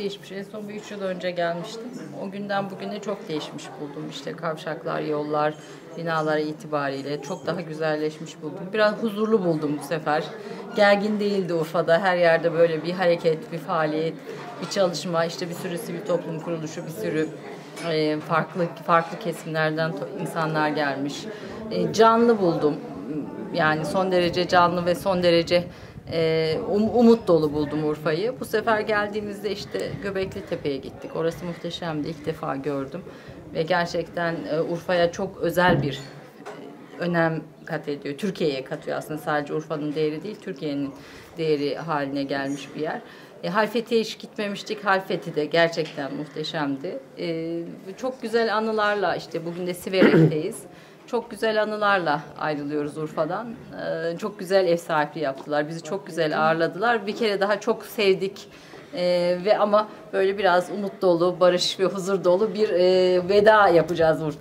değişmiş. En son bir üç yıl önce gelmiştim. O günden bugüne çok değişmiş buldum. İşte kavşaklar, yollar, binalar itibariyle çok daha güzelleşmiş buldum. Biraz huzurlu buldum bu sefer. Gergin değildi Urfa'da. Her yerde böyle bir hareket, bir faaliyet, bir çalışma. İşte bir sürü sivil toplum kuruluşu, bir sürü e, farklı farklı kesimlerden insanlar gelmiş. E, canlı buldum. Yani son derece canlı ve son derece um- umut dolu buldum Urfa'yı. Bu sefer geldiğimizde işte Göbekli Tepe'ye gittik. Orası muhteşemdi. İlk defa gördüm. Ve gerçekten e, Urfa'ya çok özel bir e, önem kat ediyor. Türkiye'ye katıyor aslında. Sadece Urfa'nın değeri değil, Türkiye'nin değeri haline gelmiş bir yer. E, Halfeti'ye hiç gitmemiştik. Halfeti de gerçekten muhteşemdi. E, çok güzel anılarla işte bugün de Siverek'teyiz. Çok güzel anılarla ayrılıyoruz Urfa'dan. Ee, çok güzel ev sahipliği yaptılar. Bizi çok güzel ağırladılar. Bir kere daha çok sevdik. Ee, ve ama böyle biraz umut dolu, barış ve huzur dolu bir e, veda yapacağız Urfa.